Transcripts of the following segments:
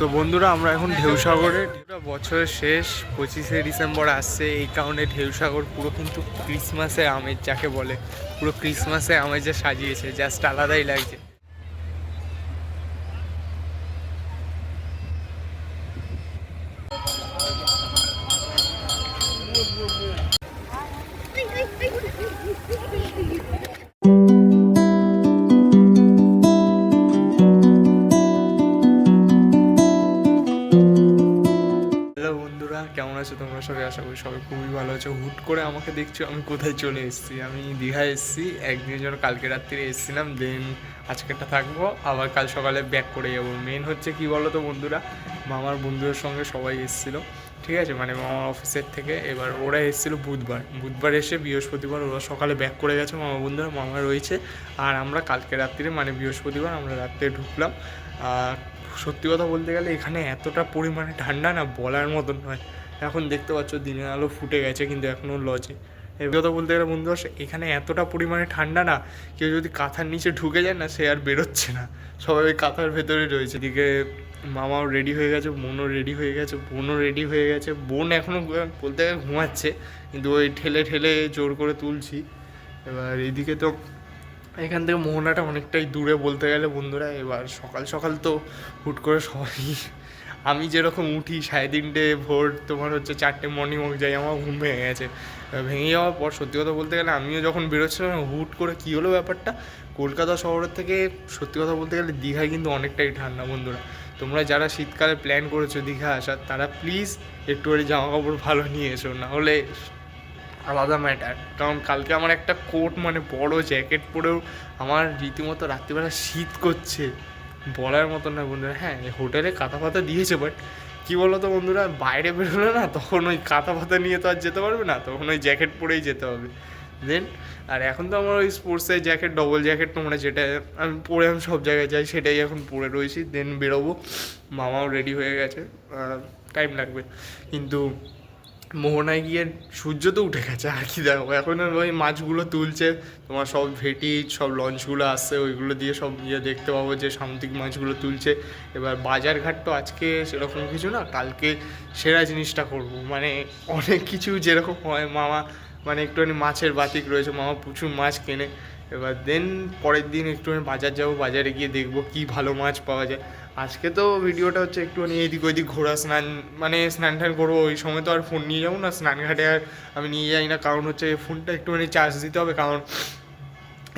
তো বন্ধুরা, আমরা এখন ঢেউসাগরে। বছরের শেষ, পঁচিশে ডিসেম্বর আসছে। এই কারণে ঢেউসাগর পুরো কিন্তু ক্রিসমাসে আমেজ, যাকে বলে, পুরো ক্রিসমাসে আমেজে সাজিয়েছে, জাস্ট আলাদাই লাগছে। আছো, তোমরা সবাই আশা করি সবাই খুবই ভালো আছো। হুট করে আমাকে দেখছ, আমি কোথায় চলে এসেছি? আমি দীঘায় এসেছি, একদিনের জন্য কালকে রাত্রিরে এসেছিলাম দেন আজকেরটা থাকব, আবার কাল সকালে ব্যাক করে যাব। মেন হচ্ছে কি বলো তো বন্ধুরা, মামার বন্ধুদের সঙ্গে সবাই এসেছিল, ঠিক আছে? মানে মামার অফিসের থেকে, এবার ওরা এসেছিল বুধবার। বুধবার এসে বৃহস্পতিবার ওরা সকালে ব্যাক করে গেছে, মামা বন্ধুরা, মামা রয়েছে। আর আমরা কালকে রাত্রিরে মানে বৃহস্পতিবার, আমরা রাত্রে ঢুকলাম। আর সত্যি কথা বলতে গেলে, এখানে এতটা পরিমাণে ঠান্ডা না বলার মতন নয়। এখন দেখতে পাচ্ছ দিনের আলো ফুটে গেছে কিন্তু এখনও লজে। কথা বলতে গেলে বন্ধু এখানে এতটা পরিমাণে ঠান্ডা না, কেউ যদি কাঁথার নিচে ঢুকে যায় না সে আর বেরোচ্ছে না। সবাই ওই কাঁথার ভেতরে রয়েছে। এদিকে মামাও রেডি হয়ে গেছে, বোনও রেডি হয়ে গেছে, বোনও রেডি হয়ে গেছে। বোন এখনও বলতে গেলে ঘুমাচ্ছে, কিন্তু ওই ঠেলে ঠেলে জোর করে তুলছি। এবার এদিকে তো এখান থেকে মোহনাটা অনেকটাই দূরে বলতে গেলে বন্ধুরা, এবার সকাল সকাল তো হুট করে সবাই আমি যেরকম উঠি সাড়ে তিনটে ভোর, তোমার হচ্ছে চারটে মর্নিং ওয়াক যাই, আমার ঘুম ভেঙে গেছে। ভেঙে যাওয়ার পর সত্যি কথা বলতে গেলে আমিও যখন বেরোচ্ছিলাম, হুট করে কী হলো ব্যাপারটা? কলকাতা শহরের থেকে সত্যি কথা বলতে গেলে দীঘায় কিন্তু অনেকটাই ঠান্ডা বন্ধুরা। তোমরা যারা শীতকালে প্ল্যান করেছ দীঘা আসার, তারা প্লিজ একটু জামা কাপড় ভালো নিয়ে এসো, না হলে আলাদা ম্যাটার কারণ কালকে আমার একটা কোট মানে বড় জ্যাকেট পরেও আমার রীতিমতো রাত্রিবেলা শীত করছে। বলার মতো না বন্ধুরা। হ্যাঁ হোটেলে কাঁথা পাতা দিয়েছে বাট কী বলো তো বন্ধুরা, বাইরে বেরোলে না, তখন ওই কাঁথা পাতা নিয়ে তো আর যেতে পারবে না, তখন ওই জ্যাকেট পরেই যেতে হবে। দেন আর এখন তো আমার ওই স্পোর্টসের জ্যাকেট ডবল জ্যাকেট তোমরা যেটা আমি পরে আমি সব জায়গায় যাই, সেটাই এখন পরে রয়েছি। দেন বেরোবো, মামাও রেডি হয়ে গেছে টাইম লাগবে। কিন্তু মোহনায় গিয়ে সূর্য তো উঠে গেছে, আর কি দেখো, এখন ওই মাছগুলো তুলছে, তোমার সব ভেটি, সব লঞ্চগুলো আসছে, ওইগুলো দিয়ে সব ইয়ে দেখতে পাবো যে সামুদ্রিক মাছগুলো তুলছে। এবার বাজার ঘাট তো আজকে সেরকম কিছু না, কালকে সেরা জিনিসটা করব। মানে অনেক কিছু যেরকম হয়, মামা মানে একটুখানি মাছের বাতিক রয়েছে, মামা প্রচুর মাছ কেনে। এবার দেন পরের দিন একটুখানি বাজার যাব, বাজারে গিয়ে দেখব কি ভালো মাছ পাওয়া যায়। আজকে তো ভিডিওটা হচ্ছে একটুখানি এদিক ওইদিক ঘোরা, স্নান মানে স্নান টান করব, ওই সময় তো আর ফোন নিয়ে যাব না স্নানঘাটে আর আমি নিয়ে যাই না, কারণ হচ্ছে ফোনটা একটুখানি চার্জ দিতে হবে, কারণ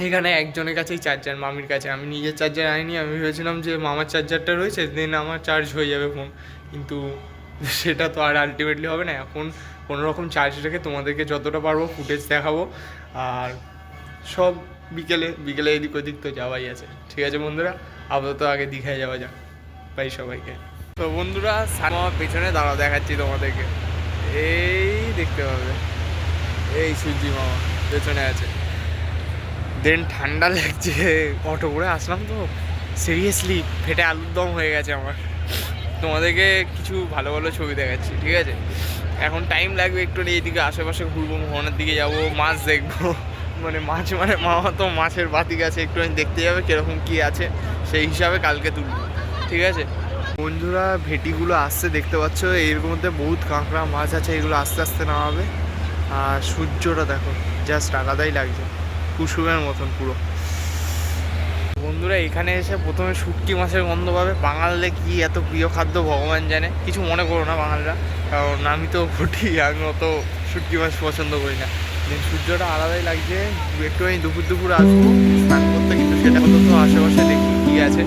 এখানে একজনের কাছেই চার্জার মামির কাছে। আমি নিজের চার্জার আনিনি, আমি ভেবেছিলাম যে মামার চার্জারটা রয়েছে দেন আমার চার্জ হয়ে যাবে ফোন কিন্তু সেটা তো আর আলটিমেটলি হবে না, এখন কোনো রকম চার্জ রেখে তোমাদেরকে যতটা পারব ফুটেজ দেখাবো, আর সব বিকেলে বিকেলে এদিক ওদিক তো যাওয়াই আছে। ঠিক আছে বন্ধুরা, আপাতত আগে দীঘায় যাওয়া যাক। বাই সবাইকে। তো বন্ধুরা আমার পেছনে দাঁড়াও, দেখাচ্ছি তোমাদেরকে। এই দেখতে পাবে। এই সূর্যি মামা পেছনে আছে। দেন ঠান্ডা লাগছে, অটো করে আসলাম তো। সিরিয়াসলি ফেটে আলুর দম হয়ে গেছে আমার। তোমাদেরকে কিছু ভালো ভালো ছবি দেখাচ্ছি, ঠিক আছে? এখন টাইম লাগবে একটু এইদিকে আশেপাশে ঘুরবো, মোহনের দিকে যাব, মাছ দেখব। মানে মাছ মানে মামা তো মাছের বাতিক আছে একটু দেখতে যাবে কীরকম কী আছে, সেই হিসাবে কালকে তুলবো। ঠিক আছে? বন্ধুরা, ভেটিগুলো আসছে, দেখতে পাচ্ছ? এর মধ্যে বহুত কাঁকড়া মাছ আছে, এগুলো আস্তে আস্তে নামাবে। আর সূর্যটা দেখো জাস্ট আলাদাই লাগছে, কুসুমের মতন পুরো। বন্ধুরা, এখানে এসে প্রথমে শুটকি মাছের গন্ধ পাবে। বাঙালদের কি এত প্রিয় খাদ্য, ভগবান জানে। কিছু মনে করো না বাঙালরা, কারণ আমি তো ভুটি আমি অত শুটকি মাছ পছন্দ করি না। সূর্যটা আলাদাই লাগছে একটু আমি দুপুর দুপুর আসব, স্নান করতে, কিন্তু সেটা তো আশেপাশে দেখি কি আছে।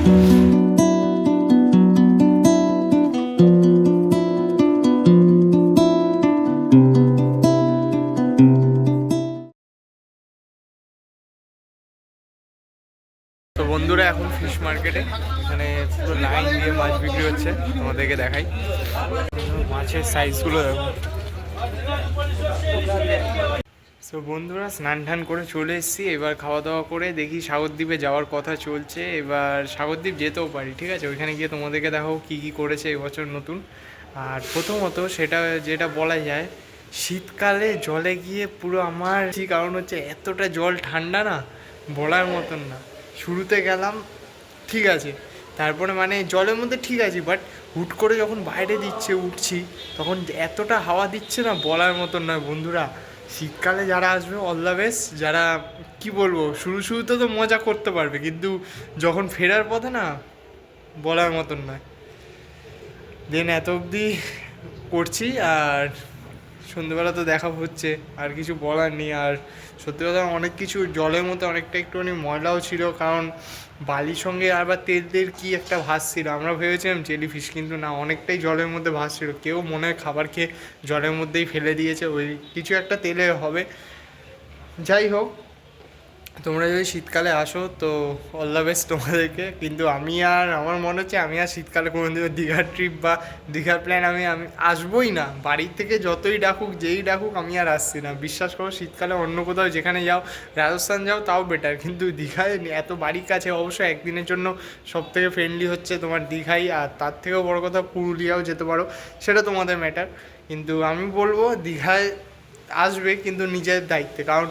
ফিশ মার্কেটে এখানে পুরো লাইন দিয়ে মাছ বিক্রি হচ্ছে, তোমাদেরকে দেখাই। মাছের সাইজগুলো দেখো। তো বন্ধুরা, স্নান টান করে চলে এসেছি। এবার খাওয়া দাওয়া করে দেখি সাগরদ্বীপে যাওয়ার কথা চলছে। এবার সাগরদ্বীপ যেতেও পারি, ঠিক আছে? ওইখানে গিয়ে তোমাদেরকে দেখো কী কী করেছে এবছর নতুন। আর প্রথমত সেটা যেটা বলা যায়, শীতকালে জলে গিয়ে পুরো আমার কারণ হচ্ছে, এতটা জল ঠান্ডা না, বলার মতন না। শুরুতে গেলাম ঠিক আছে। তারপরে মানে জলের মধ্যে ঠিক আছে বাট হুট করে যখন বাইরে দিচ্ছে, উঠছি, তখন এতটা হাওয়া দিচ্ছে না বলার মতন নয় বন্ধুরা। শীতকালে যারা আসবে অল দ্য বেস্ট যারা, কি বলব, শুরু শুরুতে তো মজা করতে পারবে, কিন্তু যখন ফেরার পথে না, বলার মতন নয়। দেন এত অবধি করছি, আর সন্ধ্যেবেলা তো দেখা হচ্ছে, আর কিছু বলার নেই। আর সত্যি কথা অনেক কিছু জলের মধ্যে অনেকটা একটুখানি ময়লাও ছিল, কারণ বালির সঙ্গে আবার তেল তেল কী একটা ভাসছিল আমরা ভেবেছিলাম জেলিফিশ কিন্তু না, অনেকটাই জলের মধ্যে ভাসছিল কেউ মনে হয় খাবার খেয়ে জলের মধ্যেই ফেলে দিয়েছে, ওই কিছু একটা তেলে হবে। যাই হোক তোমরা যদি শীতকালে আসো, তো অল দ্য বেস্ট তোমাদেরকে। কিন্তু আমি আর, আমার মনে হচ্ছে আমি আর শীতকালে কোনো দিনও দীঘার ট্রিপ বা দীঘার প্ল্যান আমি আমি আসবোই না। বাড়ির থেকে যতই ডাকুক, যেই ডাকুক, আমি আর আসছি না। বিশ্বাস করো, শীতকালে অন্য কোথাও যেখানে যাও, রাজস্থান যাও, তাও বেটার কিন্তু দীঘায় এত বাড়ির কাছে, অবশ্য একদিনের জন্য সব থেকে ফ্রেন্ডলি হচ্ছে তোমার দীঘাই। আর তার থেকেও বড় কথা, পুরুলিয়াও যেতে পারো। সেটা তোমাদের ম্যাটার কিন্তু আমি বলব, দীঘায় আসবে, কিন্তু নিজের দায়িত্বে। কারণ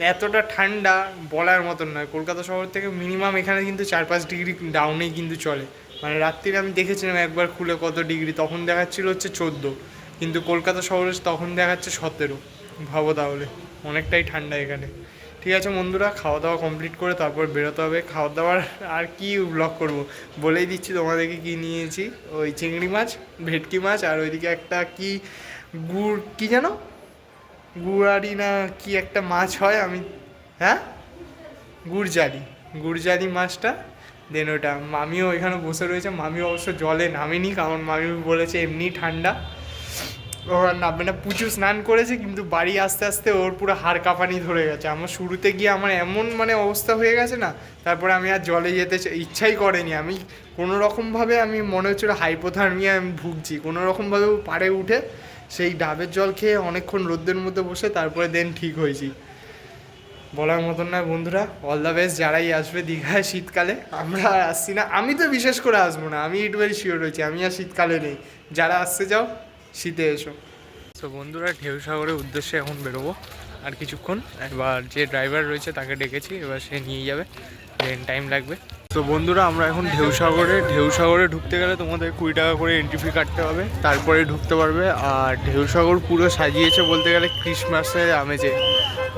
এতটা ঠান্ডা বলার মতন নয়। কলকাতা শহর থেকে মিনিমাম এখানে কিন্তু চার পাঁচ ডিগ্রি ডাউনেই কিন্তু চলে। মানে রাত্রিরে আমি দেখেছিলাম একবার খুলে কত ডিগ্রি তখন দেখাচ্ছিল হচ্ছে চোদ্দ। কিন্তু কলকাতা শহরে তখন দেখাচ্ছে সতেরো। ভাবো তাহলে, অনেকটাই ঠান্ডা এখানে। ঠিক আছে বন্ধুরা খাওয়া দাওয়া কমপ্লিট করে তারপর বেরোতে হবে। খাওয়া দাওয়ার আর কি ব্লগ করব? বলেই দিচ্ছি তোমাদেরকে কি নিয়েছি। ওই চিংড়ি মাছ, ভেটকি মাছ, আর ওইদিকে একটা কি গুড়, কি জানো গুড়ারি না কি একটা মাছ হয় আমি হ্যাঁ? গুড়জালি। গুড়জালি মাছটা দেন ওটা মামিও এখানে বসে রয়েছে মামি অবশ্য জলে নামেনি, কারণ মামি বলেছে এমনি ঠান্ডা। ওর নামবে না পুচু স্নান করেছে, কিন্তু বাড়ি আস্তে আস্তে ওর পুরো হাড় কাঁপানি ধরে গেছে। আমার শুরুতে গিয়ে আমার এমন মানে অবস্থা হয়ে গেছে না, তারপরে আমি আর জলে যেতে ইচ্ছাই করেনি। আমি কোনো রকমভাবে আমি মনে হচ্ছিল হাইপোথার্মিয়া আমি ভুগছি কোনো রকমভাবে পাড়ে উঠে সেই ডাবের জল খেয়ে অনেকক্ষণ রোদ্রের মধ্যে বসে তারপরে দেন ঠিক হয়েছি। বলার মতন না বন্ধুরা অল দ্য বেস্ট যারাই আসবে দীঘায় শীতকালে, আমরা আর আসছি না। আমি তো বিশেষ করে আসব না, আমি ইট ভেরি শিওর রয়েছি, আমি আর শীতকালে নেই। যারা আসতে যাও শীতে এসো। তো বন্ধুরা, ঢেউ সাগরের উদ্দেশ্যে এখন বেরোবো। আর কিছুক্ষণ এবার যে ড্রাইভার রয়েছে তাকে ডেকেছি, এবার সে নিয়ে যাবে দেন টাইম লাগবে। তো বন্ধুরা, আমরা এখন ঢেউ সাগরে ঢেউ সাগরে ঢুকতে গেলে তোমাদের কুড়ি টাকা করে এন্ট্রি ফি কাটতে হবে। তারপরে ঢুকতে পারবে। আর ঢেউ সাগর পুরো সাজিয়েছে বলতে গেলে ক্রিসমাসের আমেজে।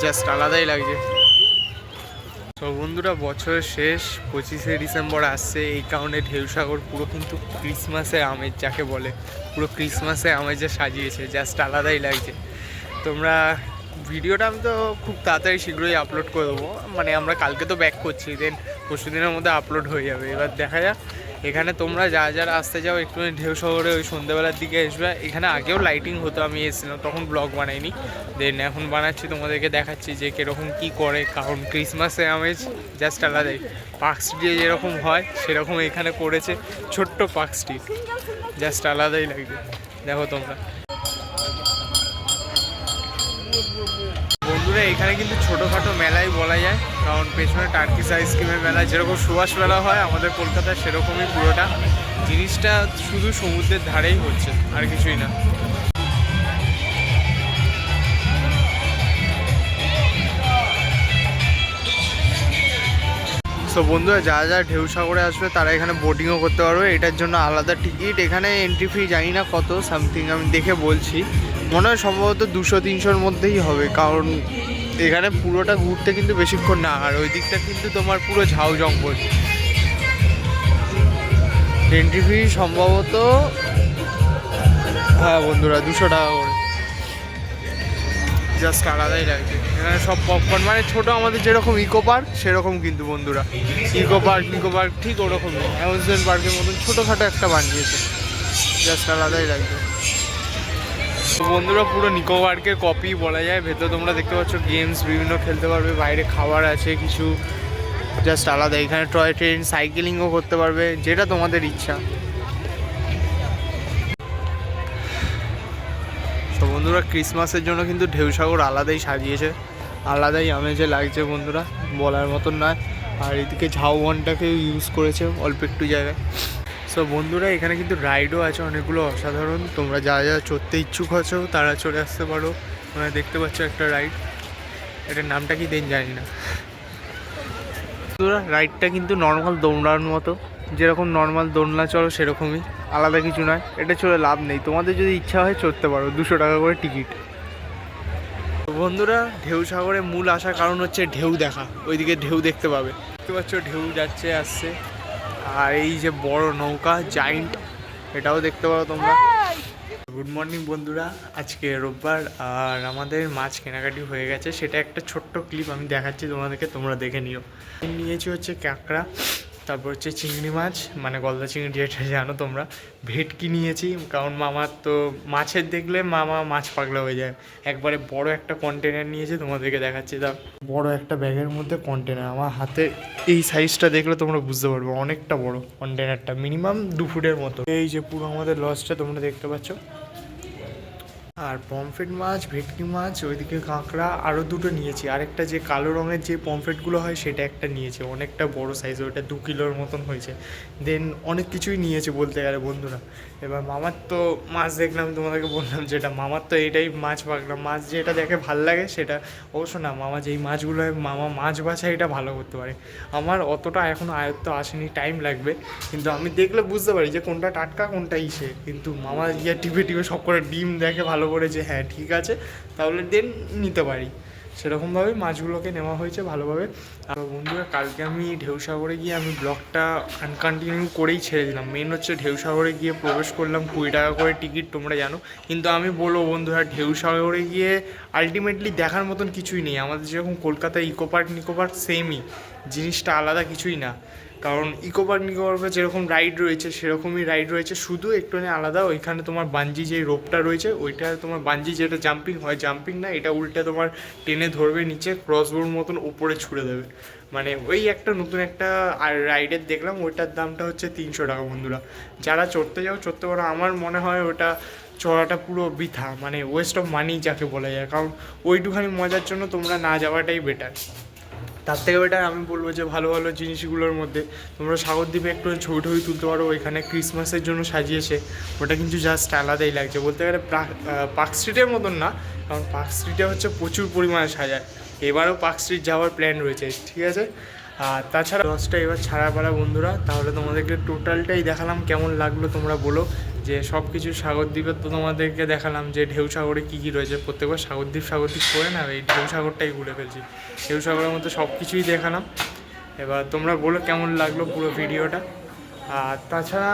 জাস্ট আলাদাই লাগছে। তো বন্ধুরা, বছরের শেষ, পঁচিশে ডিসেম্বর আসছে। এই কারণে ঢেউসাগর পুরো কিন্তু ক্রিসমাসে আমেজ, যাকে বলে, পুরো ক্রিসমাসে আমেজে সাজিয়েছে। জাস্ট আলাদাই লাগছে। তোমরা ভিডিওটা আমি তো খুব তাড়াতাড়ি শীঘ্রই আপলোড করে দেবো। মানে আমরা কালকে তো ব্যাক করছি। দেন পরশু দিনের মধ্যে আপলোড হয়ে যাবে। এবার দেখা যাক, এখানে তোমরা যা যারা আসতে যাও একটু ঢেউ শহরে ওই সন্ধ্যেবেলার দিকে আসবে। এখানে আগেও লাইটিং হতো, আমি এসেছিলাম, তখন ব্লগ বানাইনি। দেন এখন বানাচ্ছি, তোমাদেরকে দেখাচ্ছি যে কীরকম কী করে। কারণ ক্রিসমাসে আমেজ জাস্ট আলাদাই পার্ক স্ট্রিটে যেরকম হয়, সেরকম এখানে করেছে ছোট্ট পার্ক স্ট্রিট জাস্ট আলাদাই লাগবে। দেখো তোমরা। বন্ধুরা এখানে কিন্তু ছোটোখাটো মেলাই বলা যায়। কারণ পেছনে টার্কিস আইসক্রিমের মেলা, যেরকম সুভাষ মেলা হয়, আমাদের কলকাতায় সেরকমই পুরোটা। জিনিসটা শুধু সমুদ্রের ধারেই হচ্ছে, আর কিছুই না। সো বন্ধুরা যারা যারা ঢেউ সাগরে আসবে, তারা এখানে বোটিংও করতে পারবে। এটার জন্য আলাদা টিকিট এখানে এন্ট্রি ফি জানি না কত সামথিং আমি দেখে বলছি। মনে হয় সম্ভবত দুশো, তিনশোর মধ্যেই হবে। কারণ এখানে পুরোটা ঘুরতে কিন্তু বেশিক্ষণ না। আর ওই দিকটা কিন্তু তোমার পুরো ঝাউ জঙ্গল। এন্ট্রি ফি সম্ভবত হ্যাঁ বন্ধুরা, দুশো টাকা করে। জাস্ট আলাদাই লাগছে এখানে সব পপকর্ন মানে ছোট আমাদের যেরকম ইকো পার্ক সেরকম কিন্তু বন্ধুরা। ইকো পার্ক ইকো পার্ক ঠিক ওরকমই। অ্যামিউজমেন্ট পার্কের মতন ছোটোখাটো একটা বানিয়েছে। জাস্ট আলাদাই লাগছে তো বন্ধুরা, পুরো নিকো পার্কের কপি বলা যায়। ভেতর তোমরা দেখতে পাচ্ছ গেমস বিভিন্ন খেলতে পারবে, বাইরে খাবার আছে, কিছু। জাস্ট আলাদা। এখানে টয় ট্রেন সাইকেলিংও করতে পারবে, যেটা তোমাদের ইচ্ছা। তো বন্ধুরা ক্রিসমাসের জন্য কিন্তু ঢেউসাগর আলাদাই সাজিয়েছে। আলাদাই আমেজে লাগছে বন্ধুরা, বলার মতন নয়। আর এদিকে ঝাউবনটাকেও ইউজ করেছে অল্প একটু জায়গায়। সো বন্ধুরা, এখানে কিন্তু রাইডও আছে অনেকগুলো অসাধারণ। তোমরা যারা যারা চড়তে ইচ্ছুক আছো, তারা চলে আসতে পারো। তোমরা দেখতে পাচ্ছ একটা রাইড এটার নামটা কি দেন জানি না। বন্ধুরা রাইডটা কিন্তু নর্মাল দৌড়ানোর মতো। যেরকম নর্মাল দোলনা চলো, সেরকমই। আলাদা কিছু নয়। এটা চলে লাভ নেই। তোমাদের যদি ইচ্ছা হয় চড়তে পারো। দুশো টাকা করে টিকিট বন্ধুরা, ঢেউ সাগরে মূল আসার কারণ হচ্ছে ঢেউ দেখা। ওইদিকে ঢেউ দেখতে পাবে। দেখতে পাচ্ছ, ঢেউ যাচ্ছে, আসছে। আর এই যে বড় নৌকা জাইন্ট এটাও দেখতে পারো তোমরা। গুড মর্নিং বন্ধুরা। আজকে রোববার, আর আমাদের মাছ কেনাকাটি হয়ে গেছে। সেটা একটা ছোট্ট ক্লিপ আমি দেখাচ্ছি তোমাদেরকে, তোমরা দেখে নিও। নিয়েছি হচ্ছে কাঁকড়া। তারপর হচ্ছে চিংড়ি মাছ মানে গলদা চিংড়ি যেটা জানো তোমরা। ভেটকি নিয়েছি, কারণ মামার তো মাছের দেখলে মামা মাছ পাগলা হয়ে যায়। একবারে বড় একটা কন্টেনার নিয়েছে, তোমাদেরকে দেখাচ্ছি। তা বড় একটা ব্যাগের মধ্যে কন্টেনার আমার হাতে এই সাইজটা দেখলে তোমরা বুঝতে পারবে, অনেকটা বড় কন্টেনারটা মিনিমাম দু ফুটের মতো। এই যে পুরো আমাদের লসটা তোমরা দেখতে পাচ্ছ। আর পমফ্রেট মাছ, ভেটকি মাছ, ওইদিকে কাঁকড়া আরও দুটো নিয়েছি। আরেকটা যে কালো রঙের যে পমফ্রেটগুলো হয়, সেটা একটা নিয়েছে। অনেকটা বড় সাইজ ওটা দু কিলোর মতন হয়েছে। দেন অনেক কিছুই নিয়েছে বলতে গেলে বন্ধুরা। এবার মামার তো মাছ দেখলাম, তোমাদেরকে বললাম যেটা মামার তো এটাই মাছ পাকলাম। মাছ যেটা দেখে ভালো লাগে, সেটা অবশ্য না, মামা যেই মাছগুলো হয়, মামা মাছ বাছা এটা ভালো করতে পারে। আমার অতটা এখনও আয়ত্ত আসেনি টাইম লাগবে। কিন্তু আমি দেখলে বুঝতে পারি যে কোনটা টাটকা, কোনটা ইসে। কিন্তু মামা ইয়ে টিপে টিপে সব করে ডিম দেখে ভালো করে যে হ্যাঁ ঠিক আছে, তাহলে দেন নিতে পারি। সেরকমভাবে মাছগুলোকে নেওয়া হয়েছে ভালোভাবে। আর বন্ধুরা, কালকে আমি ঢেউসাগরে গিয়ে আমি ব্লগটা আনকন্টিনিউ করেই ছেড়ে দিলাম। মেন হচ্ছে ঢেউসাগরে গিয়ে প্রবেশ করলাম কুড়ি টাকা করে টিকিট তোমরা জানো। কিন্তু আমি বলব বন্ধুরা, ঢেউসাগরে গিয়ে আলটিমেটলি দেখার মতন কিছুই নেই। আমাদের যেরকম কলকাতায় ইকো পার্ক নিকো পার্ক সেমই জিনিসটা আলাদা কিছুই না। কারণ ইকো পার্ক নিকো পার্কে যেরকম রাইড রয়েছে, সেরকমই রাইড রয়েছে। শুধু একটুখানি আলাদা, ওইখানে তোমার বাঞ্জি যে রোপটা রয়েছে, ওইটা তোমার বাঞ্জি যেটা জাম্পিং হয় জাম্পিং না, এটা উল্টে তোমার টেনে ধরবে নিচে ক্রসবোর মতন উপরে ছুড়ে দেবে। মানে ওই একটা নতুন একটা রাইডের দেখলাম, ওইটার দামটা হচ্ছে তিনশো টাকা বন্ধুরা। যারা চড়তে যাও, চড়তে পারো। আমার মনে হয় ওটা চড়াটা পুরো বৃথা মানে ওয়েস্ট অফ মানি যাকে বলা যায়। কারণ ওইটুখানি মজার জন্য তোমরা না যাওয়াটাই বেটার তার থেকে বেটার আমি বলব যে ভালো ভালো জিনিসগুলোর মধ্যে। তোমরা সাগরদ্বীপে একটু ছবি টবি তুলতে পারো, ওইখানে ক্রিসমাসের জন্য সাজিয়েছে। ওটা কিন্তু জাস্ট আলাদাই লাগছে। বলতে গেলে পার্ক স্ট্রিটের মতন না, কারণ পার্ক স্ট্রিটে হচ্ছে প্রচুর পরিমাণে সাজায়। এবারও পার্ক স্ট্রিট যাওয়ার প্ল্যান রয়েছে, ঠিক আছে? আর তাছাড়া দশটা এবার ছাড়া পাড়া বন্ধুরা, তাহলে তোমাদেরকে টোটালটাই দেখালাম, কেমন লাগল তোমরা বলো। যে সব কিছু সাগরদ্বীপের তো তোমাদেরকে দেখালাম যে ঢেউ সাগরে কী কী রয়েছে। প্রত্যেকবার সাগরদ্বীপ সাগরদ্বীপ করে না, এই ঢেউ সাগরটাই ঘুরে ফেলছি। ঢেউ সাগরের মধ্যে সব কিছুই দেখালাম। এবার তোমরা বলো কেমন লাগল পুরো ভিডিওটা। আর তাছাড়া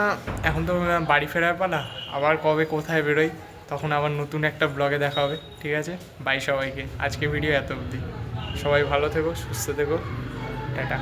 এখন তো বাড়ি ফেরার পালা, আবার কবে কোথায় বেরোই, তখন আবার নতুন একটা ব্লগে দেখা হবে, ঠিক আছে? বাই সবাইকে। আজকে ভিডিও এত অবধি। সবাই ভালো থেকো, সুস্থ থেকো। টাটা।